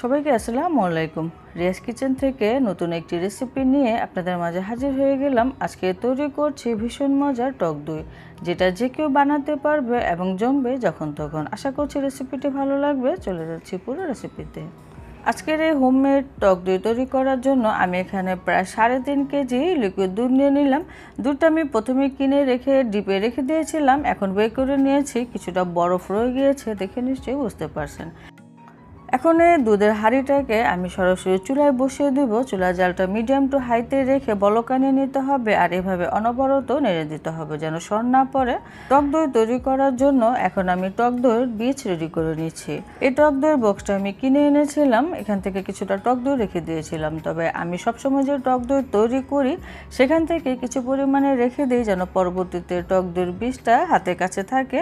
সবাইকে আসসালামু আলাইকুম। রিয়াজ কিচেন থেকে নতুন একটি রেসিপি নিয়ে আপনাদের মাঝে হাজির হয়ে গেলাম। আজকে তৈরি করছি ভীষণ মজার টক দই, যেটা যে কেউ বানাতে পারবে এবং জমবে যখন তখন। আশা করছি রেসিপিটি ভালো লাগবে। চলে যাচ্ছি পুরো রেসিপিতে। আজকের এই হোমমেড টক দই তৈরি করার জন্য আমি এখানে প্রায় সাড়ে তিন কেজি লিকুইড দুধ নিয়ে নিলাম। দুধটা আমি প্রথমে কিনে রেখে ডিপে রেখে দিয়েছিলাম। এখন বের করে নিয়েছি। কিছুটা বরফ রয়ে গিয়েছে দেখে নিশ্চয়ই বুঝতে পারছেন। এখন এই দুধের হাঁড়িটাকে আমি সরাসরি চুলায় বসিয়ে দেব। চুলার জালটা মিডিয়াম টু হাইতে রেখে বলকানিয়ে নিতে হবে আর এভাবে অনবরত নেড়ে দিতে হবে যেন সর না পড়ে। টক দই তৈরি করার জন্য এখন আমি টক দইয়ের বীজ রেডি করে নিচ্ছি। এই টক দইয়ের বক্সটা আমি কিনে এনেছিলাম। এখান থেকে কিছুটা টক দই রেখে দিয়েছিলাম। তবে আমি সবসময় যে টক দই তৈরি করি, সেখান থেকে কিছু পরিমাণে রেখে দিই যেন পরবর্তীতে টক দইয়ের বীজটা হাতের কাছে থাকে।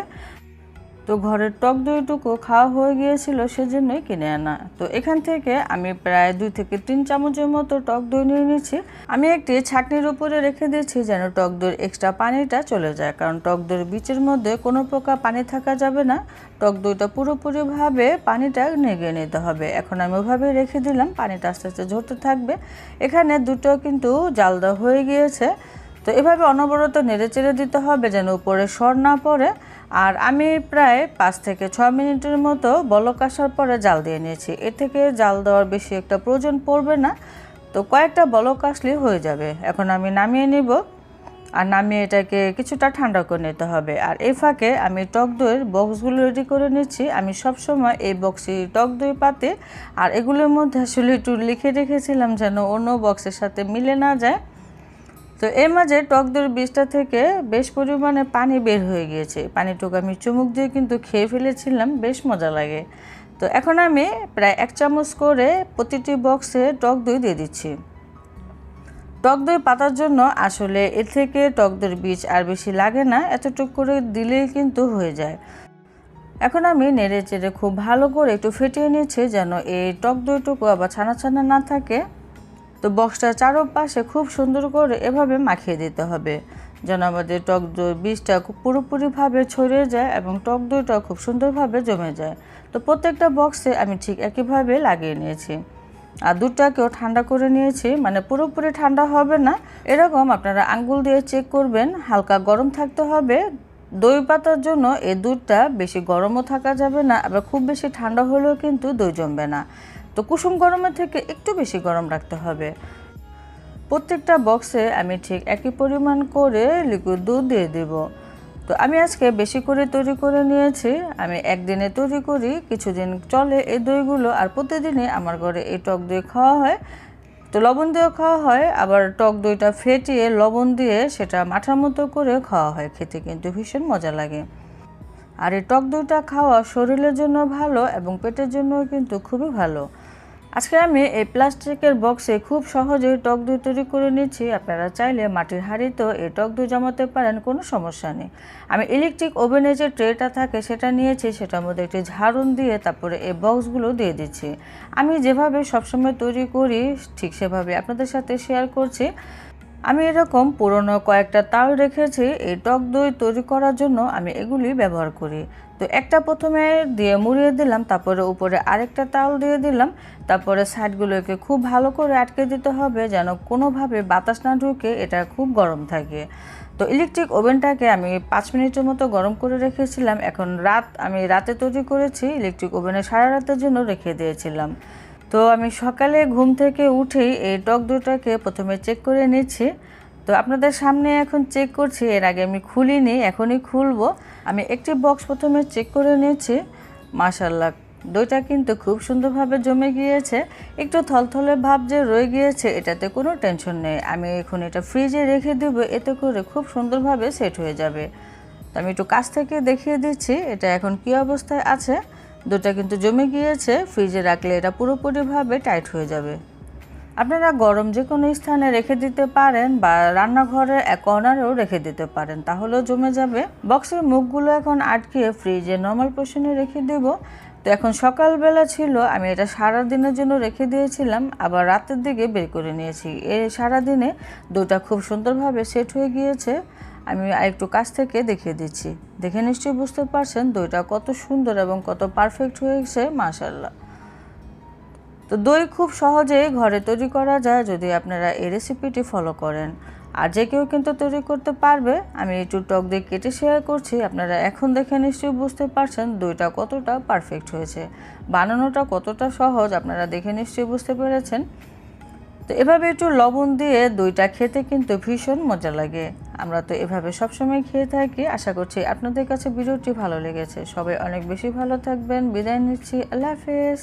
তো ঘরের টক দইটুকু খাওয়া হয়ে গিয়েছিল সেজন্যই কিনে আনা। তো এখান থেকে আমি প্রায় দুই থেকে তিন চামচের মতো টক দই নিয়ে নিচ্ছি আমি একটি ছাকনির উপরে রেখে দিয়েছি যেন টক দইয়ের এক্সট্রা পানিটা চলে যায়, কারণ টক দইয়ের বীচের মধ্যে কোনো প্রকার পানি থাকা যাবে না। টক দইটা পুরোপুরিভাবে পানিটা নেগে নিতে হবে। এখন আমি ওভাবে রেখে দিলাম, পানিটা আস্তে আস্তে ঝরতে থাকবে। এখানে দুটো কিন্তু জাল দেওয়া হয়ে গিয়েছে। তো এভাবে অনবরত নেড়ে চেড়ে দিতে হবে যেন উপরে সর না পড়ে। আর আমি প্রায় পাঁচ থেকে ছ মিনিটের মতো বলক আসার পরে জাল দিয়ে নিয়েছি। এর থেকে জাল দেওয়ার বেশি একটা প্রয়োজন পড়বে না। তো কয়েকটা বলক আসলেই হয়ে যাবে। এখন আমি নামিয়ে নিব। আর নামিয়ে এটাকে কিছুটা ঠান্ডা করে নিতে হবে। আর এই ফাঁকে আমি টক দইয়ের বক্সগুলো রেডি করে নিচ্ছি। আমি সব সময় এই বক্সে টক দই পাতে। আর এগুলোর মধ্যে আসলে একটু লিখে রেখেছিলাম যেন অন্য বক্সের সাথে মিলে না যায়। তো এর মাঝে টক দইয়ের বীজটা থেকে বেশ পরিমাণে পানি বের হয়ে গিয়েছে। পানিটুকু আমি চুমুক দিয়ে কিন্তু খেয়ে ফেলেছিলাম, বেশ মজা লাগে। তো এখন আমি প্রায় এক চামচ করে প্রতিটি বক্সে টক দই দিয়ে দিচ্ছি। টক দই পাতার জন্য আসলে এর থেকে টক দইয়ের বীজ আর বেশি লাগে না, এতটুকু করে দিলেই কিন্তু হয়ে যায়। এখন আমি নেড়ে চেড়ে খুব ভালো করে একটু ফেটিয়ে নিয়েছি যেন এই টক দইটুকু আবার ছানা ছানা না থাকে। তো বক্সটার চারোপাশে খুব সুন্দর করে এভাবে মাখিয়ে দিতে হবে। যেন আমাদের টক দই বীজটা খুব পুরোপুরিভাবে ছড়িয়ে যায় এবং টক দইটা খুব সুন্দরভাবে জমে যায়। তো প্রত্যেকটা বক্সে আমি ঠিক একইভাবে লাগিয়ে নিয়েছি। আর দুধটাকেও ঠান্ডা করে নিয়েছি মানে পুরোপুরি ঠান্ডা হবে না। এরকম আপনারা আঙ্গুল দিয়ে চেক করবেন, হালকা গরম থাকতে হবে। দই পাতার জন্য এই দুধটা বেশি গরমও থাকা যাবে না, আবার খুব বেশি ঠান্ডা হলেও কিন্তু দই জমবে না। তো কুসুম গরমের থেকে একটু বেশি গরম রাখতে হবে। প্রত্যেকটা বক্সে আমি ঠিক একই পরিমাণ করে লিকুইড দুধ দিয়ে দেব। তো আমি আজকে বেশি করে তৈরি করে নিয়েছি। আমি একদিনে তৈরি করি, কিছুদিন চলে এই দইগুলো আর প্রতিদিনই আমার ঘরে এই টক দই খাওয়া হয়। তো লবণ দিয়েও খাওয়া হয়, আবার টক দইটা ফেটিয়ে লবণ দিয়ে সেটা মাঠার মতো করে খাওয়া হয় খেতে কিন্তু ভীষণ মজা লাগে। আর এই টক দইটা খাওয়া শরীরের জন্য ভালো এবং পেটের জন্য কিন্তু খুবই ভালো। আজকে আমি এই প্লাস্টিকের বক্সে খুব সহজেই টক দই তৈরি করে নিচ্ছি। আপনারা চাইলে মাটির হাঁড়িতেও এই টক দই জমাতে পারেন, কোনো সমস্যা নেই। আমি ইলেকট্রিক ওভেনে যে ট্রেটা থাকে সেটা নিয়েছি, সেটার মধ্যে একটি ঝাড়ুন দিয়ে তারপরে এই বক্সগুলো দিয়ে দিচ্ছি। আমি যেভাবে সবসময় তৈরি করি, ঠিক সেভাবে আপনাদের সাথে শেয়ার করছি। আমি এরকম পুরনো কয়েকটা তাল রেখেছি, এই টক দই তৈরি করার জন্য আমি এগুলি ব্যবহার করি। তো একটা প্রথমে দিয়ে মুড়িয়ে দিলাম, তারপরে উপরে আরেকটা তাল দিয়ে দিলাম, তারপরে সাইডগুলোকে খুব ভালো করে আটকে দিতে হবে যেন কোনোভাবে বাতাস না ঢুকে এটা খুব গরম থাকে। তো ইলেকট্রিক ওভেনটাকে আমি পাঁচ মিনিটের মতো গরম করে রেখেছিলাম, এখন রাত, আমি রাতে তৈরি করেছি, ইলেকট্রিক ওভেনে সারা রাতের জন্য রেখে দিয়েছিলাম। তো আমি সকালে ঘুম থেকে উঠেই এই টক দইটাকে প্রথমে চেক করে নিচ্ছি। তো আপনাদের সামনে এখন চেক করছি, এর আগে আমি খুলিনি, এখনই খুলবো। আমি একটি বক্স প্রথমে চেক করে নিয়েছি মাশাল্লাহ দইটা কিন্তু খুব সুন্দরভাবে জমে গিয়েছে। একটু থলথলে ভাব যে রয়ে গিয়েছে, এটাতে কোনো টেনশন নেই। আমি এখন এটা ফ্রিজে রেখে দেবো, এতে করে খুব সুন্দরভাবে সেট হয়ে যাবে। তো আমি একটু কাছ থেকে দেখিয়ে দিচ্ছি, এটা এখন কী অবস্থায় আছে। দুটা কিন্তু জমে গিয়েছে, ফ্রিজে রাখলে এটা পুরোপুরিভাবে টাইট হয়ে যাবে। আপনারা গরম যে কোনো স্থানে রেখে দিতে পারেন বা রান্নাঘরের এক কর্নারেও রেখে দিতে পারেন, তাহলেও জমে যাবে। বক্সের মুখগুলো এখন আটকে ফ্রিজে নর্মাল পোশনে রেখে দেব। তো এখন সকালবেলা ছিল, আমি এটা সারা দিনের জন্য রেখে দিয়েছিলাম, আবার রাতের দিকে বের করে নিয়েছি। এই সারাদিনে দুটা খুব সুন্দরভাবে সেট হয়ে গিয়েছে, আমি একটু কাছ থেকে দেখিয়ে দিচ্ছি। দেখে নিশ্চয়ই বুঝতে পারছেন দইটা কত সুন্দর এবং কত পারফেক্ট হয়েছে মাশাল্লাহ তো দই খুব সহজেই ঘরে তৈরি করা যায় যদি আপনারা এই রেসিপিটি ফলো করেন। আর যে কেউ কিন্তু তৈরি করতে পারবে, আমি একটু টক দিয়ে কেটে শেয়ার করছি। আপনারা এখন দেখে নিশ্চয়ই বুঝতে পারছেন দইটা কতটা পারফেক্ট হয়েছে। বানানোটা কতটা সহজ, আপনারা দেখে নিশ্চয়ই বুঝতে পেরেছেন। তো এভাবে একটু লবণ দিয়ে দইটা খেতে কিন্তু ভীষণ মজা লাগে। আমরা তো এভাবে সবসময় খেয়ে থাকি। আশা করছি আপনাদের কাছে ভিডিওটি ভালো লেগেছে। সবাই অনেক বেশি ভালো থাকবেন। বিদায় নিচ্ছি। আল্লাহ হাফেজ।